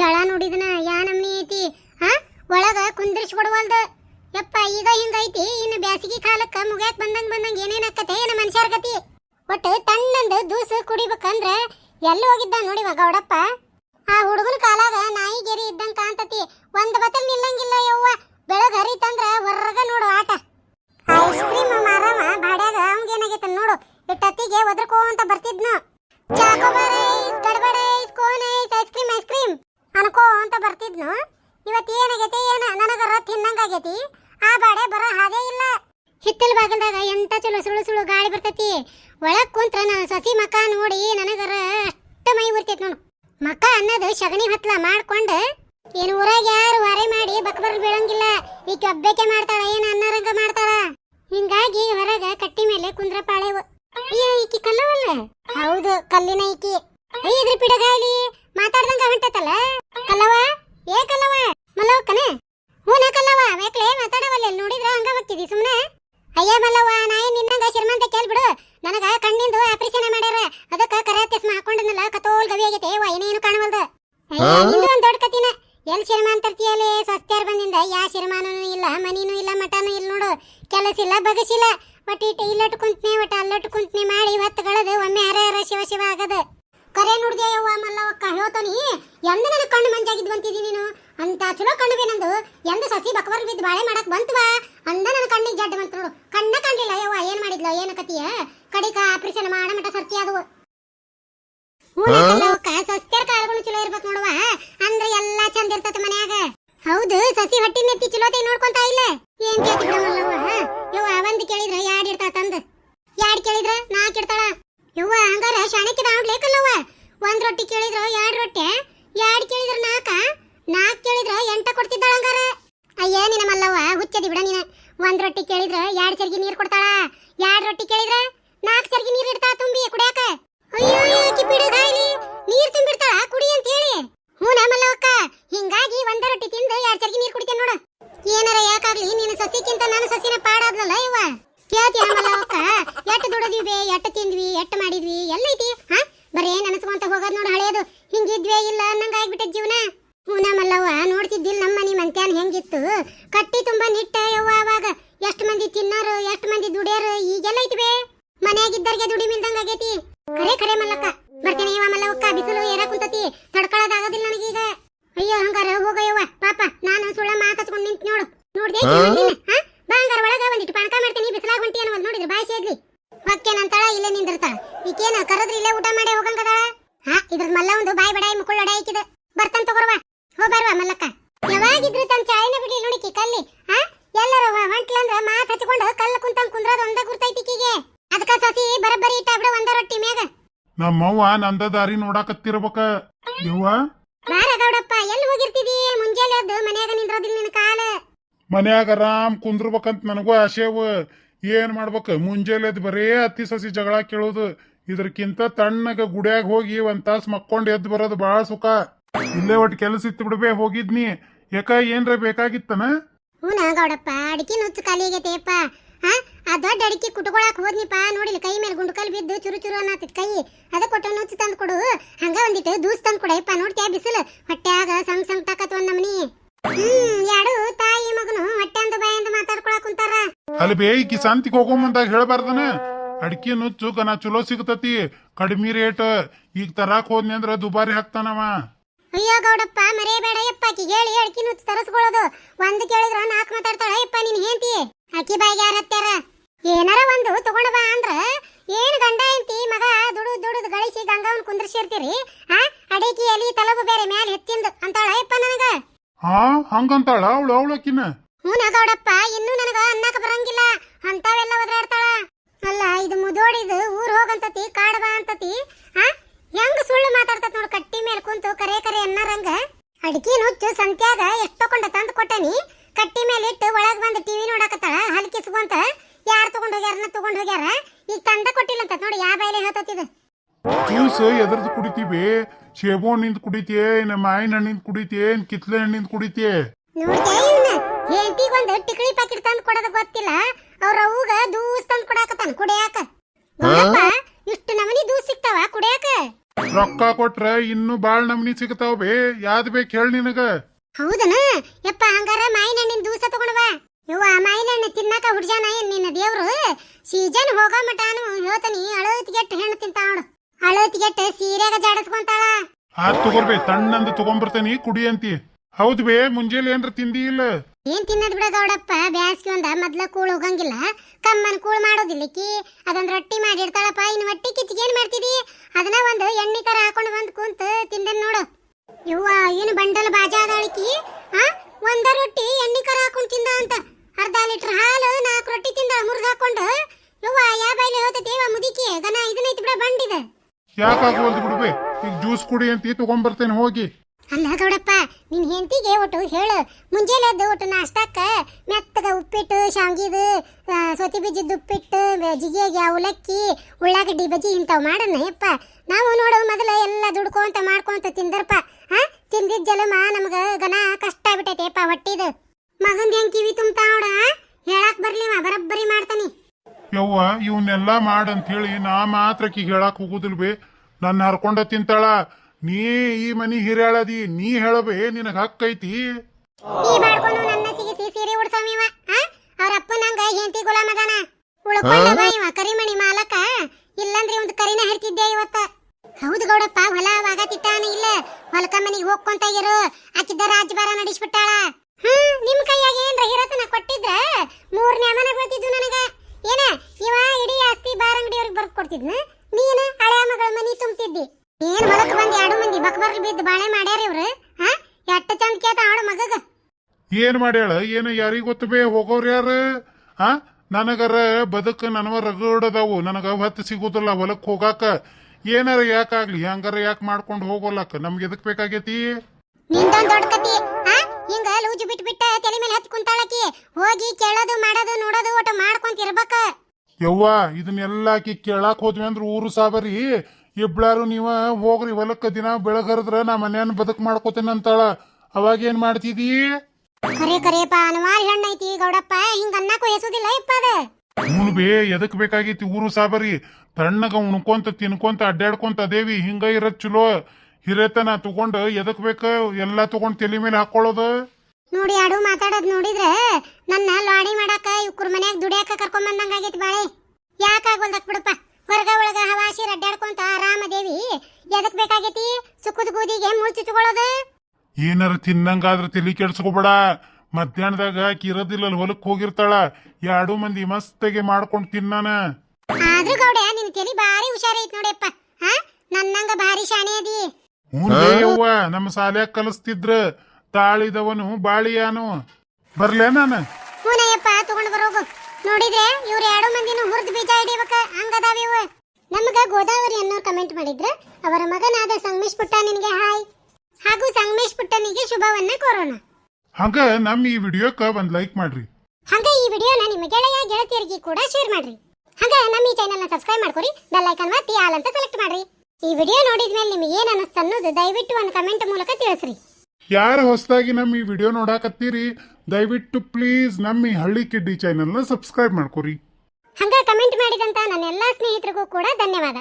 ಜಳ ನೋಡಿದನ, ಯಾ ನಮ್ನಿ ಐತಿ? ಹಾ ಒಳಗ ಕುಂದ್ರಿಸಿ ಕೊಡವಲ್ದ ಯಪ್ಪ, ಈಗ ಹಿಂಗೈತಿ ಇನ್ನು ಬ್ಯಾಸಗಿ ಕಾಲಕ್ಕ ಮುಗ್ಯಾಕ್ ಬಂದಂಗ್ ಬಂದಂಗ್ ಏನೇನ್ ಆಕತೆ ಏನ ಮನುಷ್ಯರ ಗತಿ? ಒಟ್ಟು ತಣ್ಣಂದು ದೂಸು ಕುಡಿಬೇಕಂದ್ರ ಎಲ್ಲಿ ಹೋಗಿದ್ದ ನೋಡಿವ ಗೌಡಪ್ಪ? ಆ ಹುಡುಗನ ಕಾಲಾಗ ನಾಯಿ ಗೆರಿ ಇದ್ದಂಗ ಕಾಂತತಿ ಒಂದ್ ಬತಲ್ ನಿಲ್ಲಂಗಿಲ್ಲ ಯವ್ವ. ಬೆಳಗ್ ಹರಿತಂದ್ರ ಹೊರಗ ನೋಡು ಆಟ. ಐಸ್ ಕ್ರೀಮ್ ಮಾರವ ಬಾಡ್ಯಾಗ ಅವಂಗೇನಾಗೈತ ನೋಡು. ಇಟ್ಟತ್ತಿಗೆ ಅಂತ ಬರ್ತಿದ್ನು. Chocobar ice gadbad ice cone ice ice cream ice cream ಅನ್ಕೋ ಅಂತ ಬರ್ತಿದ್ನು ಇವತ್ತು ಏನಾಗೈತಿ ಏನ ನನಗರ ತಿನ್ನಂಗಾಗೈತಿ ಆ ಬಾಡೆ ಬರೋ ಹಾದೇ ಇಲ್ಲ ಹಿತ್ತಲ ಬಾಗಲ್ದಾಗ ಎಂತ ಚಲೋ ಸುಳು ಸುಳು ಗಾಳಿ ಬರ್ತೈತಿ ಒಳಗ್ ಕುಂತ್ರ ನಾನು ಸಸಿ ಮಕ ನೋಡಿ ನನಗರ ಅಷ್ಟ ಮೈ ಉರ್ತೈತಿ ನೋಡು ಮಕ ಅನ್ನೋದು ಶಗಣಿ ಹತ್ಲ ಮಾಡ್ಕೊಂಡು ಏನು ಊರಾಗ ಯಾರು ವಾರೆ ಮಾಡಿ ಬಕ್ಬರ್ ಬೀಳಂಗಿಲ್ಲ. ಈ ಕಬ್ಬೇಕೆ ಮಾಡ್ತಾಳ, ಏನ್ ಅನ್ನರಂಗ ಮಾಡ್ತಾಳ? ಹಿಂಗಾಗಿ ಹೊರಗ ಕಟ್ಟಿ ಮೇಲೆ ಕುಂದ್ರ ಪಾಳೆವು ಈಕಿ ಕಲ್ಲವಲ್ಲ? ಹೌದು, ಕಲ್ಲಿನ ಈಕಿ. ಇದ್ರ ಪಿಡಗಾಯ್ಲಿ ಮಾತಾಡ್ದಂಗ ಹೊಂಟತಲ್ಲ? ಕಲ್ಲವ ಏ ಕಲ್ಲವ ಮಲವಕ್ಕನ ಹೂನ ಕಲ್ಲವ ಮೇಕ್ಲೆ ಮಾತಾಡವಲ್ಲ, ನೋಡಿದ್ರ ಹಂಗ ಹೋಗ್ತಿದಿ ಸುಮ್ನೆ? ಅಯ್ಯ, ಮಲ್ಲವ್ವ ನಾ ಏನ್ ನಿನ್ನಂಗ ಶ್ರೀಮಂತ ಕೇಳ್ಬಿಡು. ನನಗ ಕಣ್ಣಿಂದು ಆಪರೇಷನ್ ಮಾಡ್ಯಾರ. ಅದಕ್ಕ ಕರೆ ಚಸ್ಮಾ ಹಾಕೊಂಡನಲ್ಲ ಕತೋಲ್ ಗವಿ ಆಗೈತೆ. ವಾ ಏನೇನು ಕಾಣವಲ್ದ? ಅಯ್ಯ, ನಿಂದು ಒಂದ್ ದೊಡ್ಡ ಕತಿನ ಎಲ್ ಶ್ರೀಮಂತರ್ತಿಯಲ್ಲಿ ಸ್ವಸ್ತ್ಯಾರ್ ಬಂದಿಂದ ಯಾ ಶ್ರೀಮಾನನೂ ಇಲ್ಲ ಮನಿನೂ ಇಲ್ಲ ಮಠನೂ ಇಲ್ಲ ನೋಡು. ಕೆಲಸ ಇಲ್ಲ ಬಗಸಿಲ್ಲ ಒಟ್ಟು ಇಟ್ಟು ಇಲ್ಲಟ್ಟು ಕುಂತ್ನೆ ಒಟ್ಟ ಅಲ್ಲಟ್ಟು ಕುಂತ್ನೆ ಮಾಡಿ ಇವತ್ತು ಗಳದು ಒಮ್ಮೆ ಹರ ಹರ ಶಿವ ಶಿವ ಆಗದ. ಕರೆ ನೋಡ್ದೆ ಯವ್ವ ಮಲ್ಲವಕ್ಕ ಹೇಳ್ತಾನಿ ಎಂದ ನನ್ನ ಕಣ್ಣು ಮಂಜಾಗಿದ್ ಬಂತಿದಿ ನೀನು? ಅಂತ ಚಲೋ ಕಣ್ಣು ಬೇ ನಂದು. ಎಂದ ಸಸಿ ಬಕವರ್ ಬಿದ್ದು ಬಾಳೆ ಮಾಡಕ್ ಬಂತವಾ? ಅಂದ ನನ್ನ ಕಣ್ಣಿಗೆ ಜಡ್ಡ ಬಂತು ನೋಡು. ಕಣ್ಣ ಕಾಣಲಿಲ್ಲ ಯವ್ವ. ಏನು ಮಾಡಿದ್ಲ ಏನು ಕತಿಯ ಕಡಿಕ ಆಪರೇಷನ್ ಮಾಡ ಮಟ ಸರ್ತಿ ಆದವು. ಸಸ್ತ್ಯಾರ ಕಾಲಗಳು ಚಲೋ ಇರ್ಬೇಕು ನೋಡುವ. ಅಂದ್ರೆ ಎಲ್ಲಾ ಚಂದ ಇರ್ತತೆ ಮನ್ಯಾಗ. ಹೌದು ಸಸಿ ಹೊಟ್ಟಿ ನೆತ್ತಿ ಚಲೋತೆ ನೋಡ್ಕೊಂತ ಇಲ್ಲ? ಏನ್ ಕೇಳ್ತಿ ಬಿಡಮಲ್ಲವ್ವ ಯವ್ವ ಒಂದ್ ಕೇಳಿದ್ರ ಯಾಡ್ ಇರ್ತಾ ತಂದ? ಯಾಡ್ ಕೇಳಿದ್ರ? ನಾಕ್ ಇರ್ತಾಳ ಯವ್ವ ಹಂಗಾರ ಶಾಣಕ್ಯದ ಆಗ್ಲೇಕಲ್ಲವ್ವ ಒಂದ್ ರೊಟ್ಟಿ ಕೇಳಿದ್ರ ಎರಡ್ ರೊಟ್ಟೆ? ಯಾಡ್ ಕೇಳಿದ್ರ ನಾಕ? ನಾಕ್ ಕೇಳಿದ್ರ ಎಂಟ ಕೊಡ್ತಿದ್ದಾಳ ಹಂಗಾರ? ಅಯ್ಯ ನಿನ್ನ ಮಲ್ಲವ್ವ ಹುಚ್ಚದಿ ಬಿಡ ನೀನ. ಒಂದ್ ರೊಟ್ಟಿ ಕೇಳಿದ್ರ ಎರಡ್ ಚರ್ಗಿ ನೀರ್ ಕೊಡ್ತಾಳ? ಎರಡ್ ರೊಟ್ಟಿ ಕೇಳಿದ್ರ? ನಾಕ್ ಚರ್ಗಿ ನೀರ್ ಇಡ್ತಾ ತುಂಬಿ, ಕುಡಿಯಾಕ? ಅಯ್ಯೋ ಆಕಿ ಬಿಡಗಾಯ್ಲಿ ನೀರ್ ತುಂಬಿಡ್ತಾಳ, ಕುಡಿ ಅಂತ ಹೇಳಿ. ಹ್ಞೂ ಮಲ್ಲವಕ್ಕ, ಹಿಂಗಾಗಿ ಒಂದ ರೊಟ್ಟಿ ತಿಂದು ಎರಡ್ ಚರ್ಗಿ ನೀರ್ ಕುಡಿತೇನೆ ನೋಡು. ಏನಾರ ಯಾಕಾಗ್ಲಿ ನೀನು ಸಸಿಕ್ಕಿಂತ ನಾನು ಸಸಿನ ಪಾಡಾದ್ಲಲ್ಲ ಇವ? ಕೇಳ್ತೀಯ ಮಲ್ಲವಕ್ಕ? ಎಟ್ಟು ದುಡದ್ವಿ ಎಟ್ಟು ತಿಂದ್ವಿ ಎಟ್ಟು ಮಾಡಿದ್ವಿ, ಎಲ್ಲೈತಿ, ಹಾ? ಬರೇ ನೆನಸ್ಕೊಂತ ಹೋಗೋದ್ ನೋಡು ಹಳೇದು. ಹಿಂಗಿದ್ವೇ ಇಲ್ಲ ಅನ್ನಂಗ ಆಗ್ಬಿಟ್ಟ ಜೀವನ. ಮಲ್ಲವ್ವ ನೋಡ್ತಿದ್ದಿಲ್ಲ ನಮ್ಮ ಮನಿ ಮಂತ್ಯಾನ್ ಹೆಂಗಿತ್ತು? ಕಟ್ಟಿ ತುಂಬಾ ನಿಟ್ಟ ಯವ್ವ ಅವಾಗ. ಎಷ್ಟು ಮಂದಿ ತಿನ್ನೋರು, ಎಷ್ಟು ಮಂದಿ ದುಡಿಯಾರು ಈಗೆಲ್ಲ ಐತಿ ಬೇ? ಮನ್ಯಾಗಿದ್ದರ್ಗೆ ದುಡಿ ಮಿಲ್ದಂಗ ಆಗೈತಿ. ಖರೆ ಖರೆ ಮಲ್ಲಕ್ಕ. ಬರ್ತೇನೆ ಇವ ಮಲ್ಲವಕ್ಕ ಬಿಸಿಲು ಏರ ಕುಂತತಿ. ತಡ್ಕೊಳ್ಳೋದಾಗೋದಿಲ್ಲ ನನಗೀಗ. ಅಯ್ಯೋ ಹಂಗಾರ ಹೋಗಯ್ಯವ್ವ ಪಾಪ ನಾನು ಸುಳ್ಳ ಮಾತಾಡ್ಕೊಂಡು ನಿಂತ್ ನೋಡು. ನೋಡ್ದೆ ಹಾ? ಬಾ ಹಂಗಾರ ಒಳಗ ಒಂದಿಟ್ಟು ಪಾನಕ ಮಾಡ್ತೀನಿ. ಬಿಸಿಲಾಗ ಹೊಂಟಿ ಅನ್ನೋದು ನೋಡಿದ್ರೆ ಬಾಯಿ ಸೇದ್ಲಿ. ಹೊಕ್ಕೇನಂತಾಳ ಇಲ್ಲೇ ನಿಂದಿರ್ತಾಳ. ಈಕೇನ ಕರೆದ್ರೆ ಇಲ್ಲೇ ಊಟ ಮಾಡಿ ಹೋಗಂಗದಾಳ? ಹಾ ಇದ್ರ ಮಲ್ಲ ಒಂದು ಬಾಯಿ ಬಡಾಯಿ ಮುಕ್ಕುಳ್ ಅಡ ಐಕಿದ ಬರ್ತಾನ ತಗೋರ್ವ ಹೋ ಬರ್ವಾ ಮಲ್ಲಕ್ಕ ಯಾವಾಗಿದ್ರು ತನ್ನ ಚಾಯನ ಬಿಡಿ ನೋಡಿಕಿ ಕಲ್ಲಿ ಹಾ ಎಲ್ಲರ ಹೊಂಟ್ಲಂದ್ರ ಮಾತ್ ಹಚ್ಕೊಂಡು ಕಲ್ಲ ಕುಂತಂಗ್ ಕುಂದ್ರದ ಒಂದ ಗುರ್ತೈತಿ ಈಕಿಗೆ ಅದಕ್ಕ ಸಸಿ ಬರಬ್ಬರಿ ಇಟ್ಟ ಬಿಡ ಒಂದ ರೊಟ್ಟಿ ಮ್ಯಾಗ ನಮ್ಮವ್ವ ನಂದ ದಾರಿ ನೋಡಾಕತ್ತಿರ್ಬೇಕ. ಬಾರ ಗೌಡಪ್ಪ ಎಲ್ಲಿ ಹೋಗಿರ್ತಿದಿ? ಮುಂಜಾನೆ ಎದ್ದು ಮನ್ಯಾಗ ನಿಂದ್ರೋದಿಲ್ಲ ನಿನ್ನ ಕಾಲ. ಮನ್ಯಾಗ ಆರಾಮ್ ಕುಂದ್ರಬೇಕಂತ ನನಗೂ ಆಸೆವ ಏನ್ ಮಾಡ್ಬೇಕ? ಎದ್ದು ಬರೇ ಅತ್ತಿ ಸಸಿ ಜಗಳ ಕೇಳೋದು. ಇದ್ರಕ್ಕಿಂತ ತಣ್ಣಗ ಗುಡಿಯಾಗ ಹೋಗಿ ಒಂದ್ ತಾಸ್ ಮಕ್ಕೊಂಡು ಎದ್ದು ಬರೋದು ಬಹಳ ಸುಖ. ಇಲ್ಲೇ ಒಟ್ಟು ಕೆಲಸ ಇತ್ತು ಬಿಡ್ಬೇ ಹೋಗಿದ್ನಿ. ಯಾಕ ಏನ್ರ ಬೇಕಾಗಿತ್ತನ? ಹ್ಞೂ ಗೌಡಪ್ಪ ಅಡಿಕೆ ನುಚ್ಚು ಖಾಲಿ ಆಗೈತೆಯಪ್ಪ ಹಾ? ಆ ದೊಡ್ಡ ಅಡಿಕೆ ಕುಟ್ಕೊಳಕ್ ಹೋದ್ನಿಪ್ಪ. ನೋಡಿಲ್ಲ ಕೈ ಮೇಲೆ ಗುಂಡುಕಲ್ ಬಿದ್ದು ಚುರು ಚುರು ಅನ್ನತ್ತಿತ್ತು ಕೈ. ಅದ ಕೊಟ್ಟ ನುಚ್ಚು ತಂದು ಕೊಡು. ಹಂಗ ಒಂದಿಟ್ಟು ದೂಸ್ ತಂದು ಕೊಡಪ್ಪ ನೋಡ್ತೀಯ ಬಿಸಿಲು? ಹೊಟ್ಯಾಗ ಸಂಗ್ ಸಂಗ್ ತಾಕತ್ ಒಂದ್ ನಮನಿ. ಹ್ಮ್ ಯಾಡು ತಾಯಿ ಮಗನು ಹೊಟ್ಟೆ ಅಂದ ಬಾಯಿ ಅಂದು ಮಾತಾಡ್ಕೊಳಕ್ ಕುಂತಾರ? ಅಲ್ಲಿ ಸಂತಿಗೆ ಹೋಗೋ ಮುಂದಾಗ ಹೇಳಬಾರ್ದನ? ಅಡಿಕೆ ನುಚ್ಚು ಕನ ಚಲೋ ಸಿಗತತಿ. ಕಡಿಮೆ ರೇಟ್. ಈಗ ತರಾಕ್ ಹೋದ್ನಿ ಅಂದ್ರ ದುಬಾರಿ ಹಾಕ್ತಾನವ. ಅಯ್ಯೋ ಗೌಡಪ್ಪ ಮರೆಯಬೇಡ ಯಪ್ಪ ಆಕಿ ಹೇಳಿ ಅಡಿಕೆ ನುಚ್ಚು ತರಸ್ಕೊಳ್ಳೋದು. ಒಂದ್ ಕೇಳಿದ್ರ ನಾಲ್ಕು ಮಾತಾಡ್ತಾಳ. ಯಪ್ಪ ನೀನ್ ಹೇಂತಿ ಅಕ್ಕಿ ಬಾಯಿಗೆ ಯಾರ ಹತ್ತಾರ ಏನಾರ ಒಂದು ತಗೊಂಡ ಬಾ ಅಂದ್ರ ಏನ್ ಗಂಡ ಎಂತಿ ಮಗ ದುಡು ದುಡುದ್ ಗಳಿಸಿ ಗಂಗಾವನ್ ಕುಂದ್ರಸಿರ್ತೀರಿ ಆ ಅಡಿಕೆ ಎಲಿ ತಲಬು ಬೇರೆ ಮ್ಯಾಲ ಹೆಚ್ಚಿಂದು ಅಂತಾಳ ಯಪ್ಪ ನನಗ ಹಾ ಹಂಗಂತಾಳ ಅವಳು ಅವಳಕ್ಕಿನ ಹ್ಞೂ ಗೌಡಪ್ಪ ಇನ್ನೂ ನನಗ ಅನ್ನಕ ಬರಂಗಿಲ್ಲ. ಅಂತಾವೆಲ್ಲ ಒದರಾಡ್ತಾಳ. ಅಲ್ಲ ಇದು ಮುದೋಡಿದು ಊರ್ ಹೋಗಂತತಿ ಕಾಡ ಬಾ ಅಂತತಿ. ಆ? ಹೆಂಗ್ ಸುಳ್ಳು ಮಾತಾಡ್ತತ್ ನೋಡ್ ಕಟ್ಟಿ ಮೇಲೆ ಕುಂತು ಕರೆ ಕರೆ ಅನ್ನರಂಗ. ಅಡಿಕೆ ನುಚ್ಚು ಸಂತ್ಯಾಗ ಎಷ್ಟೊಕೊಂಡ ತಂದ್ ಕೊಟ್ಟನಿ. ಕಟ್ಟಿ ಮೇಲೆ ಇಟ್ಟು ಒಳಗ್ ಬಂದು ಟಿವಿ ನೋಡಕತ್ತಾಳ ಹಲ್ಕಿಸ್ಕೊಂತ ಯಾರ್ ತಗೊಂಡ್ ಹೋಗ್ಯಾರನ ತಗೊಂಡ್ ಹೋಗ್ಯಾರ? ಈಗ ತಂದ ಕೊಟ್ಟಿಲ್ಲ ಅಂತ ನೋಡಿ ಯಾವ ಬಾಯಿಲೆ ಹೇಳ್ತತಿದು ಜ್ಯೂಸ್ ಎದ್ರದ್ದು ಕುಡಿತೀವಿ. ಸೇಬು ಹಣ್ಣಿಂದ ಕುಡಿತೀಯ ಏನ್ ಮಾವಿನ ಹಣ್ಣಿಂದ ಕುಡಿತೀಯ ಏನ್ ಕಿತ್ಲೆ ಹಣ್ಣಿಂದ ಕುಡಿತೀಯ? ನೋಡ್ದೆ ಇವ್ನ. ಹೆಂಡತಿಗೆ ಒಂದು ಟಿಕ್ಳಿ ಪ್ಯಾಕೆಟ್ ತಂದು ಕೊಡೋದು ಗೊತ್ತಿಲ್ಲ. ಅವ್ರ ಅವ್ಗ ದೂಸ್ ತಂದು ಕೊಡಾಕತ್ತಾನ ಕುಡಿಯಾಕ. ಇಷ್ಟು ನಮನಿ ದೂಸ್ ಸಿಗ್ತಾವ ಕುಡಿಯಾಕ? ರೊಕ್ಕ ಕೊಟ್ರ ಇನ್ನು ಬಾಳ್ ನಮನಿ ಸಿಗ್ತಾವ ಬೇ. ಯಾವ್ದ್ ಬೇಕು ಹೇಳ ನಿನಗ. ಹೌದನ? ಯಪ್ಪ ಹಂಗಾರ ಮಾಯಿನ ಹಣ್ಣಿನ ದೂಸ ತಗೊಂಡ್ವಾ ಇವ ಮಾಯಿನ ಹಣ್ಣು ತಿನ್ನಾಕ ಹುಡ್ಜಾನ ಏನ್ ನಿನ್ನ ದೇವ್ರು? ಸೀಜನ್ ಹೋಗೋ ಮಟಾನು ಹೇಳ್ತಾನಿ ಅಳತಿಗೆಟ್ಟು ಹೆಣ್ಣು ತಿಂತಾವಳು ಅಳತಿಗೆಟ್ಟು ಸೀರೆಗ ಜಾಡಸ್ಕೊಂತಾಳ. ಆತ್ ತಗೋರ್ಬೇ ತಣ್ಣಂದು ತಗೊಂಬರ್ತೇನಿ ಕುಡಿ ಅಂತಿ. ಹೌದ್ ಬೇ ಮುಂಜಾನೆ ಏನ್ರ ತಿಂದಿ ಇಲ್ಲ? ಏನ್ ತಿನ್ನದ್ ಬಿಡ ಗೌಡಪ್ಪ ಬ್ಯಾಸ್ಗೆ ಒಂದ ಮೊದ್ಲ ಕೂಳ್ ಹೋಗಂಗಿಲ್ಲ. ಕಮ್ಮನ್ ಕೂಳ್ ಮಾಡೋದಿಲ್ಲಕಿ ಅದೊಂದ್ ರೊಟ್ಟಿ ಮಾಡಿರ್ತಾಳಪ್ಪ ಇನ್ ಹೊಟ್ಟಿ ಕಿಚ್ಚಿಗೆ ಏನ್ ಮಾಡ್ತಿದಿ? ಅದನ್ನ ಒಂದು ಎಣ್ಣೆ ತರ ಹಾಕೊಂಡು ಬಂದ್ ಕುಂತ ತಿಂದನ್ ನೋಡು. ಇವ್ವ ಏನು ಬಂಡಲ್ ಬಾಜಾ ಅದಾಳಿಕಿ ಆ? ಒಂದ ರೊಟ್ಟಿ ಎಣ್ಣೆ ಕರ ಹಾಕೊಂಡ್ ತಿಂದ ಅಂತ ಅರ್ಧ ಲೀಟರ್ ಹಾಲು ನಾಲ್ಕು ರೊಟ್ಟಿ ತಿಂದ ಮುರ್ಗ್ ಹಾಕೊಂಡು ಯವ್ವ ಯಾ ಬೈಲಿ ಹೋತತಿ ಇವ ಮುದಿಕಿ ಗನ ಇದನ್ನೈತಿ ಬಿಡ ಬಂಡಿದ ಯಾಕಾಗವಲ್ದು ಬಿಡುವೆ ಈಗ ಜ್ಯೂಸ್ ಕುಡಿ ಅಂತಿ ತಗೊಂಬರ್ತೇನೆ ಹೋಗಿ. ಅಲ್ಲ ಗೌಡಪ್ಪ ನಿನ್ ಹೆಂಡತಿಗೆ ಒಟ್ಟು ಹೇಳು. ಮುಂಜಾನೆ ಎದ್ದು ಒಟ್ಟು ನಾಷ್ಟಾಕ ಮೆತ್ತಗ ಉಪ್ಪಿಟ್ಟು ಶಾವ್ಗಿದು ಸೋತಿ ಬೀಜದ ಉಪ್ಪಿಟ್ಟು ಜಿಗಿಯಾಗಿ ಅವಲಕ್ಕಿ ಉಳ್ಳಾಗಡ್ಡಿ ಬಜ್ಜಿ ಇಂಥವು ಮಾಡೋಣ ಯಪ್ಪ. ನಾವು ನೋಡು ಮೊದಲು ಎಲ್ಲ ದುಡ್ಕೊಂತ ಮಾಡ್ಕೊಂತ ತಿಂದರ್ಪ. ಹಾ ತಿಂದಿದ್ದ ಜಲಮ ನಮ್ಗೆ ಗನ ಕಷ್ಟ ಆಗ್ಬಿಟ್ಟೈತೆ ಯಪ್ಪ ಹೊಟ್ಟಿದು. ಮಗಂದ ಹೆಂಗ್ ಕಿವಿ ತುಂಬ್ತಾ ನೋಡ ಹೇಳಕ್ ಬರ್ಲಿವ ಬರಬ್ಬರಿ ಮಾಡ್ತಾನಿ. ಯವ್ವ ಇವನ್ನೆಲ್ಲಾ ಮಾಡಂತ ಹೇಳಿ ನಾ ಮಾತ್ರ ಕಿ ಹೇಳಕ್ ಹೋಗುದಿಲ್ ಬೇ ನನ್ನ ಹರ್ಕೊಂಡ ತಿಂತಾಳ. ನೀ ಈ ಮನಿ ಹಿರಿಯಾಳದಿ ನೀ ಹೇಳಬೇ ನಿನಗ ಹಕ್ಕೈತಿ. ಈ ಬಾಡ್ಕೊಂಡು ನನ್ನ ಸಿಗಿಸಿ ಸೀರೆ ಉಡ್ಸಮಿವ ಅವ್ರ ಅಪ್ಪನಂಗ ಹೆಂಡತಿ ಗುಲಾಮ್ ಅದಾನ. ಉಳ್ಕೊಂಡ ಇವ ಕರಿಮಣಿ ಮಾಲಕ. ಇಲ್ಲಂದ್ರೆ ಒಂದು ಕರಿನ ಹರಿತಿದ್ದೆ ಇವತ್ತ. ಹೌದು ಗೌಡಪ್ಪ ಹೊಲ ವಾಗತಿಟ್ಟಾನ ಇಲ್ಲ. ಹೊಲಕ ಮನಿಗೆ ಹೋಗ್ಕೊಂತ ಇರು. ಆಕಿದ್ದ ರಾಜ್ಯಭಾರ ನಡೆಸ್ಬಿಟ್ಟಾಳ. ಹ್ಮ್ ನಿಮ್ ಕೈಯಾಗ ಏನ್ರ ಹಿರತನ ಕೊಟ್ಟಿದ್ರ ಮೂರ್ನೇ ನ್ಯಾಮನ ಬೀಳ್ತಿದ್ವು ನನಗ. ಏನ ಇವ ಇಡೀ ಆಸ್ತಿ ಬಾರಂಗಡಿಯವ್ರಿಗೆ ಬರ್ದ್ ಕೊಡ್ತಿದ್ನ ನೀನು ಹಳೆ ಮಗಳ ಮನಿ ತುಂಬ್ತಿದ್ದಿ ಏನ್ ಹೊಲಕ್ ಬಂದ್ ಎರಡು ಮಂದಿ ಬಕ್ಬರ್ಲಿ ಬಿದ್ದು ಬಾಳೆ ಮಾಡ್ಯಾರ ಇವ್ರು ಹಾ ಎಟ್ಟ ಚಂದ ಕೇತ ಆಡ ಮಗಗ ಏನ್ ಮಾಡ್ಯಾಳ? ಏನು ಯಾರಿಗೆ ಗೊತ್ತು ಬೇ? ಹೋಗೋರ್ ಯಾರು? ಆ? ನನಗರ ಬದುಕ ನನವ ರಗಡದಾವು. ನನಗ ಹೊತ್ತು ಸಿಗುದಿಲ್ಲ ಹೊಲಕ್ ಹೋಗಾಕ. ಏನಾರ ಯಾಕಾಗ್ಲಿ ಹಂಗಾರ ಯಾಕೆ ಮಾಡ್ಕೊಂಡು ಹೋಗೋಲಕ್ಕ ನಮ್ಗೆ ಎದಕ್ ಬೇಕಾಗೈತಿ? ನಿಂದೊಂದ್ ದೊಡ್ಡ ಕತಿ ಆ? ಹಿಂಗ ಲೂಜು ಬಿಟ್ಟು ಬಿಟ್ಟ ತಲೆ ಮೇಲೆ ಹತ್ತಿ ಕುಂತಾಳಕಿ. ಹೋಗಿ ಕೇಳೋದು ಮಾಡೋದು ನೋಡೋದು ಒಟ್ಟು ಮಾಡ್ಕೊಂತ ಇರ್ಬೇಕ. ಯವ್ವ ಇದನ್ನೆಲ್ಲ ಆಕಿ ಕೇಳಾಕ್ ಹೋದ್ವಿ ಅಂದ್ರೆ ಊರು ಸಾಬರಿ. ಇಬ್ಳಾರು ನೀವ ಹೋಗ್ರಿ ಹೊಲಕ್ಕ ದಿನ ಬೆಳಗರದ್ರ ನಾ ಮನೆಯನ್ನು ಬದುಕ್ ಮಾಡ್ಕೋತೇನೆ ಅಂತಾಳ. ಅವಾಗ ಏನ್ ಮಾಡ್ತಿದೀ? ಖರೆ ಖರೇಪ ಅನವಾರಿ ಹೆಣ್ಣೈತಿ ಗೌಡಪ್ಪ ಹಿಂಗ ಅನ್ನಕ್ಕೂ ಹೆಸುದಿಲ್ಲ ಇಪ್ಪ ಅದ ಹ್ಞೂ ಬೇ ಎದಕ್ ಬೇಕಾಗೈತಿ ಊರು ಸಾಬರಿ? ತಣ್ಣಗ ಉಣ್ಕೊಂತ ತಿನ್ಕೊಂತ ಅಡ್ಡಾಡ್ಕೊಂತ ದೇವಿ ಹಿಂಗ ಇರತ್ ಚಲೋ. ಹಿರೇತನ ತಗೊಂಡ್ ಎದಕ್ ಬೇಕ ಎಲ್ಲಾ ತಗೊಂಡ್ ತಲೆ ಮೇಲೆ ಹಾಕೊಳ್ಳೋದು? ನೋಡಿ ಆಡು ಮಾತಾಡೋದ್ ನೋಡಿದ್ರೆ ನನ್ನ ಲಾಡಿ ಮಾಡಾಕ ಇವ್ರ ಮನ್ಯಾಗ ದುಡಿಯಾಕ ಕರ್ಕೊಂಡ್ ಬಂದಂಗ ಆಗೈತಿ ಬಾಳೆ. ಯಾಕಾಗೋಲ್ದಕ್ ಬಿಡಪ್ಪ? ಹೊರಗ ಒಳಗ ಹವಾಸಿ ಅಡ್ಡಾಡ್ಕೊಂತ ಆರಾಮ ದೇವಿ ಎದಕ್ ಬೇಕಾಗೈತಿ? ಸುಕ್ಕದ ಗೂದಿಗೆ ಮುಳ್ ಚುಚ್ಕೊಳ್ಳೋದು. ಏನಾರ ತಿನ್ನಂಗಾದ್ರ ತಲಿ ಕೆಡ್ಸ್ಕೊಬೇಡ. ಮಧ್ಯಾಹ್ನದಾಗ ಆಕಿ ಇರೋದಿಲ್ಲ ಅಲ್ಲಿ ಹೊಲಕ್ ಹೋಗಿರ್ತಾಳ. ಎರಡು ಮಂದಿ ಮಸ್ತಾಗಿ ಮಾಡ್ಕೊಂಡು ತಿನ್ನಾನ. ಆದ್ರೂ ಗೌಡ ನಿನ್ ತಲಿ ಬಾರಿ ಹುಷಾರೈತ್ ನೋಡಪ್ಪ. ಹಾ? ನನ್ನಂಗ ಭಾರಿ ಶಾಣೆ ಅದಿ. ಹ್ಞೂ ಯವ್ವ ನಮ್ಮ ಸಾಲ್ಯಾಗ ಕಲಿಸ್ತಿದ್ರ. ತಾಳಿದವನು ಬಾಳಿಯಾನು. ಬರ್ಲೇ ನಾನು? ಹೂನಯ್ಯಪ್ಪ ತಗೊಂಡ್ ಬರೋಗು. ನೋಡಿದ್ರೆ ಇವ್ರ ಎರಡು ಮಂದಿನೂ ಹುರಿದ್ ಬೀಜ ಹಿಡಿಬೇಕ. ಹಂಗದಾವ ಇವ. ನಮಗ ಗೋದಾವರಿ ಅನ್ನೋ ಕಮೆಂಟ್ ಮಾಡಿದ್ರ. ಅವರ ಮಗನಾದ ಸಂಗಮೇಶ್ ಪುಟ್ಟ ನಿನಗೆ ಹಾಯ್. ಹಾಗೂ ಸಂಗಮೇಶ್ ಪುಟ್ಟನಿಗೆ ಶುಭವನ್ನ ಕೋರೋಣ. ಹಂಗ ನಮ್ ಈ ವಿಡಿಯೋಕ್ಕ ಒಂದ್ ಲೈಕ್ ಮಾಡ್ರಿ. ಹಂಗ ಈ ವಿಡಿಯೋನ ನಿಮ್ಮ ಗೆಳೆಯ ಗೆಳತಿಯರಿಗೆ ಕೂಡ ಶೇರ್ ಮಾಡ್ರಿ. ಹಂಗ ನಮ್ಮ ಈ ಚಾನೆಲ್ನ ಸಬ್ಸ್ಕ್ರೈಬ್ ಮಾಡ್ಕೊರಿ ಬೆಲ್ ಐಕನ್ ಒತ್ತಿ ಆಲ್ ಅಂತ ಸೆಲೆಕ್ಟ್ ಮಾಡ್ರಿ. ಈ ವಿಡಿಯೋ ನೋಡಿದ್ಮೇಲೆ ನಿಮಗೆ ಏನು ಅನಿಸ್ತ ಅನ್ನೋದು ದಯವಿಟ್ಟು ಒಂದು ಕಮೆಂಟ್ ಮೂಲಕ ತಿಳಿಸ್ರಿ. ಯಾರು ಹೊಸದಾಗಿ ನಮ್ಮ ಈ ವಿಡಿಯೋ ನೋಡಾಕತ್ತೀರಿ ದಯವಿಟ್ಟು ಪ್ಲೀಸ್ ನಮ್ಮ ಈ ಹಳ್ಳಿ ಕಿಡ್ಡಿ ಚಾನೆಲ್ನ ಸಬ್ಸ್ಕ್ರೈಬ್ ಮಾಡ್ಕೊರಿ. ಹಂಗ ಕಮೆಂಟ್ ಮಾಡಿದಂತ ನನ್ನ ಎಲ್ಲಾ ಸ್ನೇಹಿತರಿಗೂ ಕೂಡ ಧನ್ಯವಾದ.